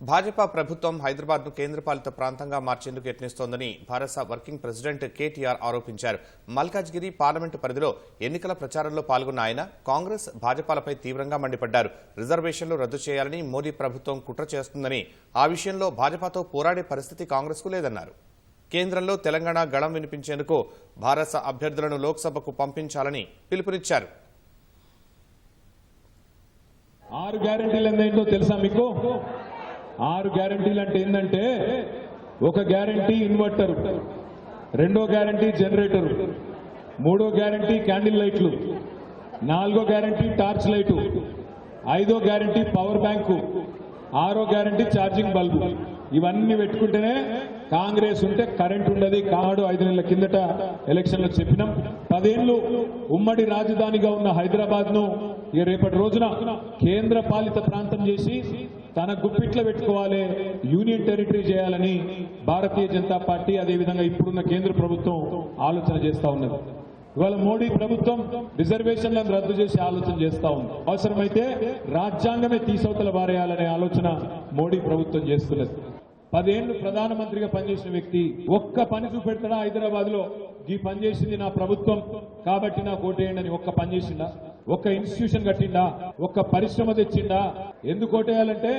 భాజపా ప్రభుత్వం హైదరాబాద్ను కేంద్రపాలిత ప్రాంతంగా మార్చేందుకు యత్నిస్తోందని భారత వర్కింగ్ ప్రెసిడెంట్ కేటీఆర్ ఆరోపించారు. మల్కాజ్గిరి పార్లమెంటు పరిధిలో ఎన్నికల ప్రచారంలో పాల్గొన్న ఆయన కాంగ్రెస్ భాజపాలపై తీవ్రంగా మండిపడ్డారు. రిజర్వేషన్లు రద్దు చేయాలని మోదీ ప్రభుత్వం కుట్ర చేస్తుందని ఆ విషయంలో భాజపాతో పోరాడే పరిస్థితి కాంగ్రెస్కు లేదన్నారు. కేంద్రంలో తెలంగాణ గళం వినిపించేందుకు భారత అభ్యర్థులను లోక్సభకు పంపించాలని పిలుపునిచ్చారు. ఆరు గ్యారంటీలు ఏంటో తెలుసా మీకు? ఆరు గ్యారంటీలు అంటే ఏంటంటే ఒక గ్యారంటీ ఇన్వర్టర్ రెండో గ్యారంటీ జనరేటర్ మూడో గ్యారంటీ క్యాండిల్ లైట్లు నాలుగో గ్యారంటీ టార్చ్ లైటు ఐదో గ్యారంటీ పవర్ బ్యాంకు ఆరో గ్యారంటీ ఛార్జింగ్ బల్బు. ఇవన్నీ పెట్టుకుంటేనే కాంగ్రెస్ ఉంటే కరెంట్ ఉండదు. కాడు ఐదు నెలల కిందట ఎలక్షన్లో చెప్పినాం. పదేళ్ళు ఉమ్మడి రాజధానిగా ఉన్న హైదరాబాద్ను ఇక రేపటి రోజున కేంద్ర పాలిత ప్రాంతం చేసి తన గుప్పిట్లో పెట్టుకోవాలి యూనియన్ టెరిటరీ చేయాలని భారతీయ జనతా పార్టీ అదేవిధంగా ఇప్పుడున్న కేంద్ర ప్రభుత్వం ఆలోచన చేస్తూ ఉన్నది. ఇవాళ మోడీ ప్రభుత్వం రిజర్వేషన్లను రద్దు చేసి ఆలోచన చేస్తూ ఉంది. అవసరమైతే రాజ్యాంగమే తీసవతల వారేయాలనే ఆలోచన మోడీ ప్రభుత్వం చేస్తున్నది. పదేళ్ళు ప్రధానమంత్రిగా పనిచేసిన వ్యక్తి ఒక్క పని చూపెడతాడా హైదరాబాద్లో ఈ పని చేసింది నా ప్రభుత్వం కాబట్టి నాకు ఓటేయండి అని ఒక్క పనిచేసిందా ఒక్క ఇన్స్టిట్యూషన్ కట్టిండా ఒక్క పరిశ్రమ తెచ్చిండా. ఎందుకోటేయాలంటే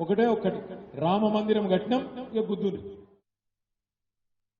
ఒకటే ఒకటి రామ మందిరం కట్టినాం ఇక బుద్ధుని.